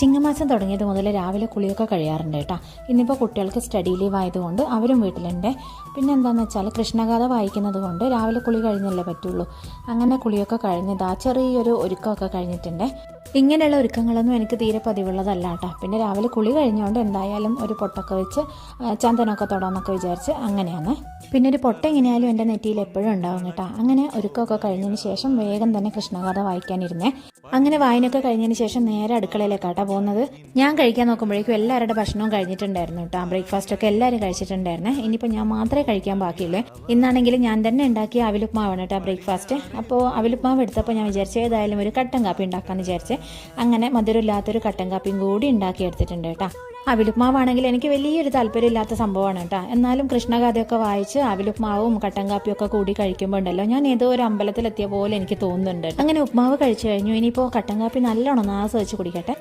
ചിങ്ങമാസം തുടങ്ങിയത് മുതൽ രാവിലെ കുളിയൊക്കെ കഴിയാറുണ്ട് കേട്ടോ. ഇന്നിപ്പോൾ കുട്ടികൾക്ക് സ്റ്റഡി ലീവ് ആയതുകൊണ്ട് അവരും വീട്ടിലുണ്ട്. പിന്നെ എന്താണെന്ന് വെച്ചാൽ കൃഷ്ണഗാഥ വായിക്കുന്നത് കൊണ്ട് രാവിലെ കുളി കഴിഞ്ഞല്ലേ പറ്റുള്ളൂ. അങ്ങനെ കുളിയൊക്കെ കഴിഞ്ഞതാ ചെറിയൊരു ഒരുക്കമൊക്കെ കഴിഞ്ഞിട്ടുണ്ട്. ഇങ്ങനെയുള്ള ഒരുക്കങ്ങളൊന്നും എനിക്ക് തീരെ പതിവുള്ളതല്ല കേട്ടോ. പിന്നെ രാവിലെ കുളി കഴിഞ്ഞുകൊണ്ട് എന്തായാലും ഒരു പൊട്ടൊക്കെ വെച്ച് ചന്ദനമൊക്കെ തൊടാമെന്നൊക്കെ വിചാരിച്ച് അങ്ങനെയാണ്. പിന്നെ ഒരു പൊട്ട എങ്ങനെയായാലും എന്റെ നെറ്റിയിൽ എപ്പോഴും ഉണ്ടാവും കേട്ടോ. അങ്ങനെ ഒരുക്കമൊക്കെ കഴിഞ്ഞതിന് ശേഷം വേഗം തന്നെ കൃഷ്ണഗാഥ വായിക്കാനിരുന്നേ. അങ്ങനെ വായനയൊക്കെ കഴിഞ്ഞതിന് ശേഷം നേരെ അടുക്കളയിലേക്കാട്ടാ പോകുന്നത്. ഞാൻ കഴിക്കാൻ നോക്കുമ്പോഴേക്കും എല്ലാവരുടെ ഭക്ഷണവും കഴിഞ്ഞിട്ടുണ്ടായിരുന്നു കേട്ടോ. ബ്രേക്ക്ഫാസ്റ്റ് ഒക്കെ എല്ലാവരും കഴിച്ചിട്ടുണ്ടായിരുന്നേ. ഇനിയിപ്പോൾ ഞാൻ മാത്രമേ കഴിക്കാൻ ബാക്കിയുള്ളൂ. ഇന്നാണെങ്കിൽ ഞാൻ തന്നെ ഉണ്ടാക്കിയ അവിലുപ്മാവാണ് കേട്ടോ ബ്രേക്ക്ഫാസ്റ്റ് അപ്പോൾ അവിലുപ്മാവ് എടുത്തപ്പോൾ ഞാൻ വിചാരിച്ചു ഏതായാലും ഒരു കട്ടൻ കാപ്പി ഉണ്ടാക്കാമെന്ന് വിചാരിച്ച് അങ്ങനെ മധുരമില്ലാത്തൊരു കട്ടൻ കാപ്പിയും കൂടി ഉണ്ടാക്കി എടുത്തിട്ടുണ്ട് കേട്ടോ. അവിലുപ്മാവാണെങ്കിൽ എനിക്ക് വലിയൊരു താല്പര്യമില്ലാത്ത സംഭവമാണ് കേട്ടോ. എന്നാലും കൃഷ്ണഗാഥയൊക്കെ വായിച്ച് അവിലുപ്മാവും കട്ടൻ കാപ്പിയൊക്കെ കൂടി കഴിക്കുമ്പോൾ ഉണ്ടല്ലോ. ഞാൻ ഏതോ ഒരു അമ്പലത്തിലെത്തിയ പോലെ എനിക്ക് തോന്നുന്നുണ്ട്. അങ്ങനെ ഉപ്മാവ് കഴിച്ചു കഴിഞ്ഞു. ഇനിയിപ്പോൾ കട്ടൻ കാപ്പി നല്ലോണം ആസ്വദിച്ച് കുടിക്കട്ടെ.